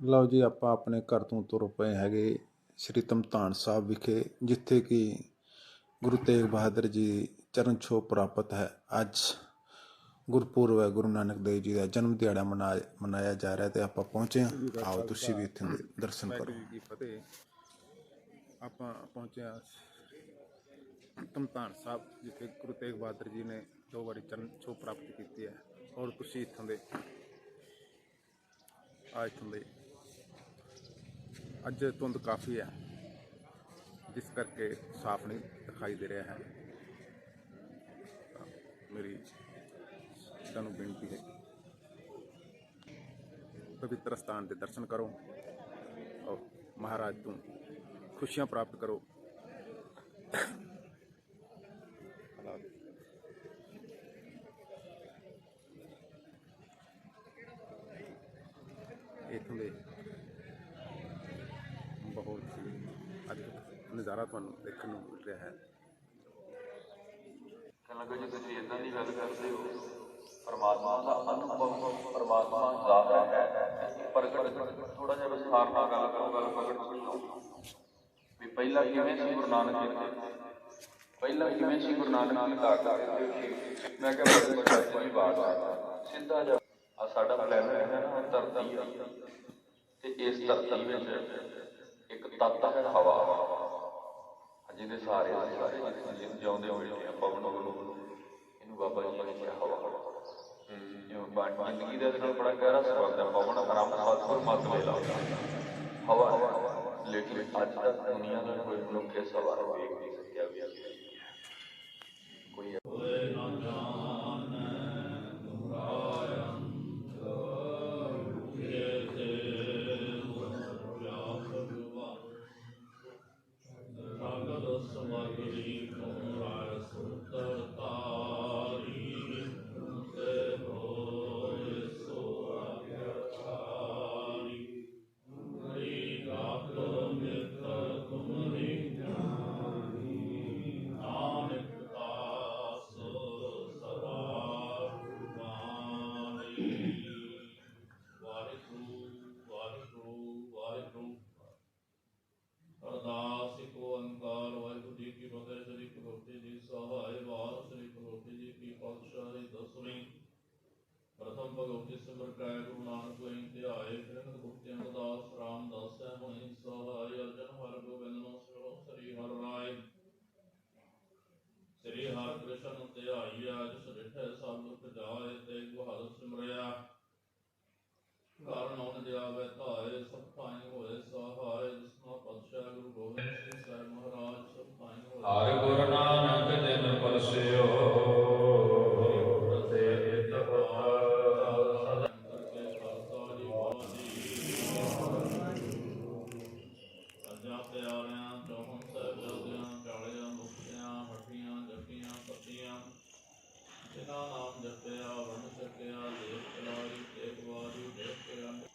ਲਓ ਜੀ ਆਪਾਂ ਆਪਣੇ ਘਰ ਤੋਂ ਤੁਰ ਪਏ ਹੈਗੇ ਸ੍ਰੀ ਤਮਤਾਨ ਸਾਹਿਬ ਵਿਖੇ ਜਿੱਥੇ ਕਿ ਗੁਰੂ ਤੇਗ ਬਹਾਦਰ ਜੀ ਚਰਨ ਛੋਹ ਪ੍ਰਾਪਤ ਹੈ। ਅੱਜ ਗੁਰਪੁਰਬ ਹੈ ਗੁਰੂ ਨਾਨਕ ਦੇਵ ਜੀ ਦਾ ਜਨਮ ਦਿਹਾੜਾ ਮਨਾ ਮਨਾਇਆ ਜਾ ਰਿਹਾ ਤੇ ਆਪਾਂ ਪਹੁੰਚੇ ਹਾਂ। ਆਓ ਤੁਸੀਂ ਵੀ ਇੱਥੇ ਦਰਸ਼ਨ ਕਰੋ। ਜੀ ਫਤਿਹ। ਆਪਾਂ ਪਹੁੰਚੇ ਹਾਂ ਤਮਤਾਨ ਸਾਹਿਬ ਜਿੱਥੇ ਗੁਰੂ ਤੇਗ ਬਹਾਦਰ ਜੀ ਨੇ ਦੋ ਵਾਰੀ ਚਰਨ ਛੋਹ ਪ੍ਰਾਪਤ ਕੀਤੀ ਹੈ। ਔਰ ਤੁਸੀਂ ਇੱਥੋਂ ਦੇ ਆ ਇੱਥੋਂ ਦੇ ਅੱਜ ਧੁੰਦ ਕਾਫੀ ਹੈ, ਜਿਸ ਕਰਕੇ ਸਾਫ਼ ਨਹੀਂ ਦਿਖਾਈ ਦੇ ਰਿਹਾ ਹੈ। ਤਾਂ ਮੇਰੀ ਤੁਹਾਨੂੰ ਬੇਨਤੀ ਹੈ, ਪਵਿੱਤਰ ਸਥਾਨ ਦੇ ਦਰਸ਼ਨ ਕਰੋ ਔਰ ਮਹਾਰਾਜ ਤੋਂ ਖੁਸ਼ੀਆਂ ਪ੍ਰਾਪਤ ਕਰੋ ਇੱਥੋਂ ਦੇ ਬਹੁਤ ਹੀ ਅੱਜ ਨਜ਼ਾਰਾ ਤੁਹਾਨੂੰ ਦੇਖਣ ਨੂੰ ਮਿਲ ਰਿਹਾ ਹੈ। ਕਹਿਣ ਲੱਗਾ ਜੇ ਤੁਸੀਂ ਇਦਾਂ ਦੀ ਗੱਲ ਕਰਦੇ ਹੋ, ਪਰਮਾਤਮਾ ਦਾ ਅਨੁਭਵ ਪਰਮਾਤਮਾ ਜ਼ਿਆਦਾ ਹੈ। ਪ੍ਰਗਟ ਥੋੜਾ ਜਿਹਾ ਵਿਸਥਾਰ ਨਾਲ ਗੱਲ ਕਰੋ, ਗੱਲ ਪ੍ਰਗਟ ਵੀ ਪਹਿਲਾਂ ਕਿਵੇਂ ਸੀ ਗੁਰੂ ਨਾਨਕ ਜੀ ਪਹਿਲਾਂ ਕਿਵੇਂ ਸੀ ਗੁਰੂ ਨਾਨਕ ਜੀ ਦਾ ਕਰਦੇ ਮੈਂ ਕਿਹਾ ਬੜੇ ਬੜੇ ਬਾਤ ਸਿੱਧਾ ਜਿਹਾ ਆ ਸਾਡਾ ਪਲੈਨਟ ਹੈ ਨਾ, ਧਰਤੀ ਆ। ਤੇ ਇਸ ਧਰਤੀ ਵਿੱਚ ਇੱਕ ਤੱਤ ਹੈ ਹਵਾ। ਜਿਹਦੇ ਸਾਰੇ ਸਾਰੇ ਜਿੰਨ ਜਿਉਂਦੇ ਹੋਏ ਪਵਨ ਵੱਲੋਂ ਇਹਨੂੰ ਬਾਬਾ ਜੀ ਨੇ ਕਿਹਾ ਹਵਾ। ਜਿਉਂ ਬਾਣੀ ਜ਼ਿੰਦਗੀ ਦੇ ਨਾਲ ਬੜਾ ਗਹਿਰਾ ਸੰਬੰਧ ਹੈ। ਪਵਨ ਆਰਾਮ ਸਤਿਗੁਰ ਮਤ ਵੇਲਾ ਹਵਾ, ਲੇਕਿਨ ਅੱਜ ਤੱਕ ਦੁਨੀਆ ਦਾ ਕੋਈ ਮਨੁੱਖ ਇਸ ਹਵਾ ਨੂੰ ਵੇਖ ਨਹੀਂ ਸੰਗਤ ਸਮਗਰੀ ਪ੍ਰਥਮ ਭਗਵਤੀ ਸਿਮਰ ਕਾਇ ਗੁਰੂ ਨਾਨਕ ਦੇਵ ਧਿਆਏ ਫਿਰ ਗੁਪਤੀ ਅੰਗਦਾਸ ਰਾਮਦਾਸ ਹੁਣੀ ਸਹਾਇ ਅਰਜਨ ਹਰ ਗੋਬਿੰਦ ਨੂੰ ਸਿਰੋ ਸ੍ਰੀ ਹਰਿ ਰਾਏ। ਸ੍ਰੀ ਹਰਿ ਕ੍ਰਿਸ਼ਨ ਧਿਆਈ ਅਜ ਸ੍ਰਿਠੇ ਸਭ ਦੁਖ ਜਾਏ ਤੇ ਗੁਹਰ ਸਿਮਰਿਆ। ਕਾਰਨ ਉਹਨ ਜਾਵੇ ਧਾਏ, ਸਭ ਪਾਈ ਹੋਏ ਸਹਾਇ ਜਿਸਨਾ ਪਤਸ਼ਾਹ ਗੁਰੂ ਗੋਬਿੰਦ ਸਿੰਘ ਸਾਹਿਬ ਮਹਾਰਾਜ, ਸਭ ਪਾਈ ਹੋਏ। ਹਰ ਗੁਰੂ ਨਾਨਕ ਦਿਨ ਪਰਸਿਓ ਜਿਨਾ ਨਾਮ ਜਪਿਆ ਵਨ ਸਕਿਆ ਲੇਖ ਕਲਾਰੀ ਤੇਗ ਵਾਰੀ ਦੇਖ ਕੇ ਰੰਗ